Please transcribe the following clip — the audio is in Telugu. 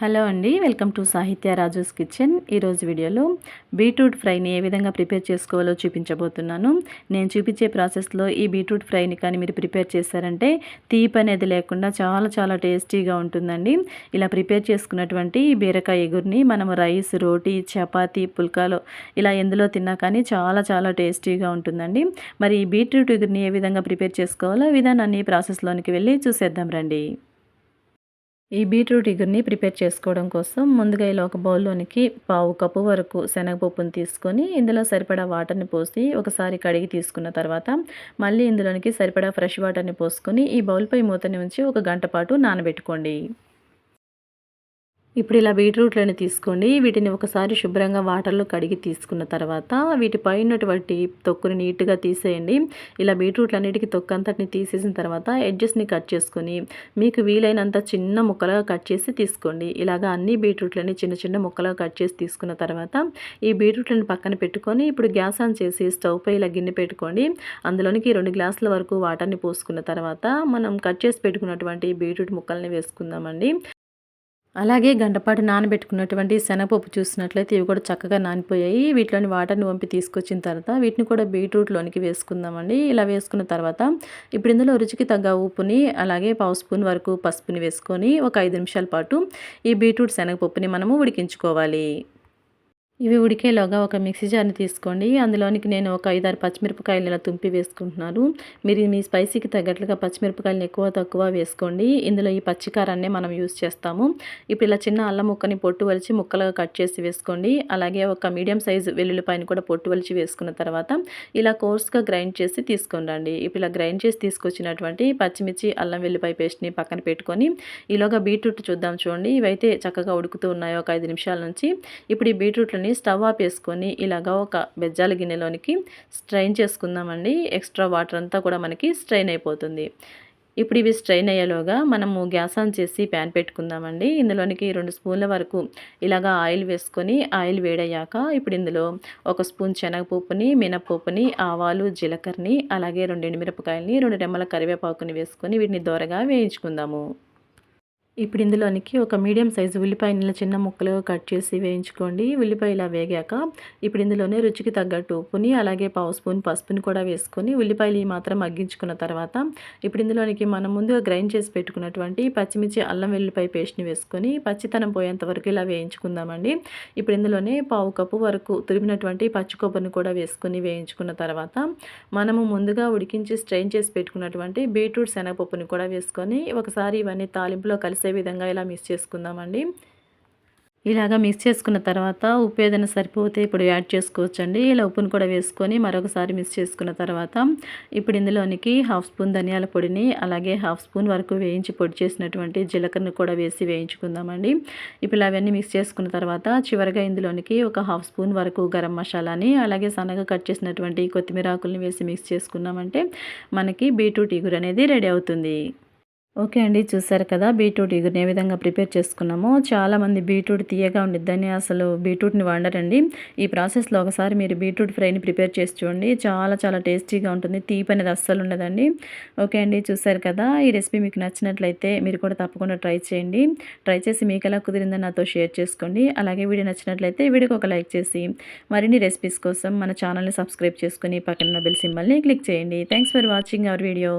హలో అండి వెల్కమ్ టు సాహిత్య రాజూస్ కిచెన్. ఈరోజు వీడియోలో బీట్రూట్ ఫ్రైని ఏ విధంగా ప్రిపేర్ చేసుకోవాలో చూపించబోతున్నాను. నేను చూపించే ప్రాసెస్లో ఈ బీట్రూట్ ఫ్రైని కానీ మీరు ప్రిపేర్ చేశారంటే తీపి అనేది లేకుండా చాలా చాలా టేస్టీగా ఉంటుందండి. ఇలా ప్రిపేర్ చేసుకున్నటువంటి ఈ బీరకాయ ఎగురిని మనం రైస్ రోటీ చపాతీ పుల్కాలో ఇలా ఎందులో తిన్నా కానీ చాలా చాలా టేస్టీగా ఉంటుందండి. మరి ఈ బీట్రూట్ ఎగురిని ఏ విధంగా ప్రిపేర్ చేసుకోవాలో విధానాన్ని ప్రాసెస్లోనికి వెళ్ళి చూసేద్దాం రండి. ఈ బీట్రూట్ ఇగురిని ప్రిపేర్ చేసుకోవడం కోసం ముందుగా ఇలా ఒక బౌల్లోనికి పావు కప్పు వరకు శనగపప్పును తీసుకొని ఇందులో సరిపడా వాటర్ని పోసి ఒకసారి కడిగి తీసుకున్న తర్వాత మళ్ళీ ఇందులోనికి సరిపడా ఫ్రెష్ వాటర్ని పోసుకొని ఈ బౌల్పై మూతని ఉంచి ఒక గంట పాటు నానబెట్టుకోండి. ఇప్పుడు ఇలా బీట్రూట్లను తీసుకోండి. వీటిని ఒకసారి శుభ్రంగా వాటర్లో కడిగి తీసుకున్న తర్వాత వీటి పైనటువంటి తొక్కుని నీట్గా తీసేయండి. ఇలా బీట్రూట్లన్నిటికీ తొక్కు అంతటిని తీసేసిన తర్వాత ఎడ్జెస్ని కట్ చేసుకొని మీకు వీలైనంత చిన్న ముక్కలుగా కట్ చేసి తీసుకోండి. ఇలాగా అన్ని బీట్రూట్లని చిన్న చిన్న ముక్కలుగా కట్ చేసి తీసుకున్న తర్వాత ఈ బీట్రూట్లను పక్కన పెట్టుకొని ఇప్పుడు గ్యాస్ ఆన్ చేసి స్టవ్ పై ఇలా గిన్నె పెట్టుకోండి. అందులోనికి రెండు గ్లాసుల వరకు వాటర్ని పోసుకున్న తర్వాత మనం కట్ చేసి పెట్టుకున్నటువంటి బీట్రూట్ ముక్కల్ని వేసుకుందామండి. అలాగే గంటపాటు నానబెట్టుకున్నటువంటి శనగపప్పు చూసినట్లయితే ఇవి కూడా చక్కగా నానిపోయాయి. వీటిలోని వాటర్ని వంపి తీసుకొచ్చిన తర్వాత వీటిని కూడా బీట్రూట్లోనికి వేసుకుందామండి. ఇలా వేసుకున్న తర్వాత ఇప్పుడు ఇందులో రుచికి తగ్గ ఉప్పుని అలాగే పావు స్పూన్ వరకు పసుపుని వేసుకొని ఒక ఐదు నిమిషాల పాటు ఈ బీట్రూట్ శనగపప్పుని మనము ఉడికించుకోవాలి. ఇవి ఉడికేలోగా ఒక మిక్సీ జార్ని తీసుకోండి. అందులోనికి నేను ఒక ఐదారు పచ్చిమిరపకాయలు ఇలా తుంపి వేసుకుంటున్నాను. మీరు మీ స్పైసీకి తగ్గట్లుగా పచ్చిమిరపకాయలను ఎక్కువ తక్కువ వేసుకోండి. ఇందులో ఈ పచ్చికారాన్నే మనం యూస్ చేస్తాము. ఇప్పుడు ఇలా చిన్న అల్లం ముక్కని పొట్టు వలిచి ముక్కలుగా కట్ చేసి వేసుకోండి. అలాగే ఒక మీడియం సైజు వెల్లుల్లిపాయని కూడా పొట్టు వలిచి వేసుకున్న తర్వాత ఇలా కోర్స్గా గ్రైండ్ చేసి తీసుకుని ఇప్పుడు ఇలా గ్రైండ్ చేసి తీసుకొచ్చినటువంటి పచ్చిమిర్చి అల్లం వెల్లిపాయ పేస్ట్ని పక్కన పెట్టుకొని ఈలోగా బీట్రూట్ చూద్దాం చూడండి. ఇవైతే చక్కగా ఉడుకుతూ ఉన్నాయో ఒక ఐదు నిమిషాల నుంచి. ఇప్పుడు ఈ బీట్రూట్లని వేసుకొని స్టవ్ ఆఫ్ వేసుకొని ఇలాగా ఒక బెజ్జాల గిన్నెలోనికి స్ట్రైన్ చేసుకుందామండి. ఎక్స్ట్రా వాటర్ అంతా కూడా మనకి స్ట్రైన్ అయిపోతుంది. ఇప్పుడు ఇవి స్ట్రైన్ అయ్యేలోగా మనము గ్యాస్ ఆన్ చేసి ప్యాన్ పెట్టుకుందామండి. ఇందులోనికి రెండు స్పూన్ల వరకు ఇలాగా ఆయిల్ వేసుకొని ఆయిల్ వేడయ్యాక ఇప్పుడు ఇందులో ఒక స్పూన్ శనగపప్పుని మినపప్పుని ఆవాలు జీలకర్రని అలాగే రెండు ఎండుమిరపకాయలని రెండు రెమ్మల కరివేపాకుని వేసుకొని వీటిని దోరగా వేయించుకుందాము. ఇప్పుడు ఇందులోనికి ఒక మీడియం సైజు ఉల్లిపాయని చిన్న ముక్కలుగా కట్ చేసి వేయించుకోండి. ఉల్లిపాయ ఇలా వేగాక ఇప్పుడు ఇందులోనే రుచికి తగ్గట్టు ఉప్పుని అలాగే పావు స్పూన్ పసుపుని కూడా వేసుకొని ఉల్లిపాయలు మాత్రం మగ్గించుకున్న తర్వాత ఇప్పుడు ఇందులోనికి మనం ముందుగా గ్రైండ్ చేసి పెట్టుకున్నటువంటి పచ్చిమిర్చి అల్లం వెల్లిపాయ పేస్ట్ని వేసుకొని పచ్చితనం పోయేంత వరకు ఇలా వేయించుకుందామండి. ఇప్పుడు ఇందులోనే పావు కప్పు వరకు తురిమినటువంటి పచ్చి కొబ్బరిని కూడా వేసుకొని వేయించుకున్న తర్వాత మనము ముందుగా ఉడికించి స్ట్రెయిన్ చేసి పెట్టుకున్నటువంటి బీట్రూట్ శనగపప్పుని కూడా వేసుకొని ఒకసారి ఇవన్నీ తాలింపులో కలిసి కలిసి విధంగా ఇలా మిక్స్ చేసుకుందామండి. ఇలాగ మిక్స్ చేసుకున్న తర్వాత ఉప్పు ఏదైనా సరిపోతే ఇప్పుడు యాడ్ చేసుకోవచ్చండి. ఇలా ఉప్పును కూడా వేసుకొని మరొకసారి మిక్స్ చేసుకున్న తర్వాత ఇప్పుడు ఇందులోనికి హాఫ్ స్పూన్ ధనియాల పొడిని అలాగే హాఫ్ స్పూన్ వరకు వేయించి పొడి చేసినటువంటి జీలకర్రను కూడా వేసి వేయించుకుందామండి. ఇప్పుడు అవన్నీ మిక్స్ చేసుకున్న తర్వాత చివరిగా ఇందులోనికి ఒక హాఫ్ స్పూన్ వరకు గరం మసాలాని అలాగే సన్నగా కట్ చేసినటువంటి కొత్తిమీర ఆకుల్ని వేసి మిక్స్ చేసుకున్నామంటే మనకి బీట్రూట్ ఇగురు అనేది రెడీ అవుతుంది. ఓకే అండి చూసారు కదా బీట్రూట్ ఇగురిని ఏ విధంగా ప్రిపేర్ చేసుకున్నామో. చాలామంది బీట్రూట్ తీయగా ఉండిద్దని అసలు బీట్రూట్ని వండరండి. ఈ ప్రాసెస్లో ఒకసారి మీరు బీట్రూట్ ఫ్రైని ప్రిపేర్ చేసి చూడండి. చాలా చాలా టేస్టీగా ఉంటుంది. తీపి అనేది అస్సలు ఉండదండి. ఓకే అండి చూసారు కదా ఈ రెసిపీ మీకు నచ్చినట్లయితే మీరు కూడా తప్పకుండా ట్రై చేయండి. ట్రై చేసి మీకు ఎలా కుదిరిందని నాతో షేర్ చేసుకోండి. అలాగే వీడియో నచ్చినట్లయితే వీడియోకి ఒక లైక్ చేసి మరిన్ని రెసిపీస్ కోసం మన ఛానల్ని సబ్స్క్రైబ్ చేసుకుని పక్కన బెల్ సింబల్ని క్లిక్ చేయండి. Thanks for watching our video.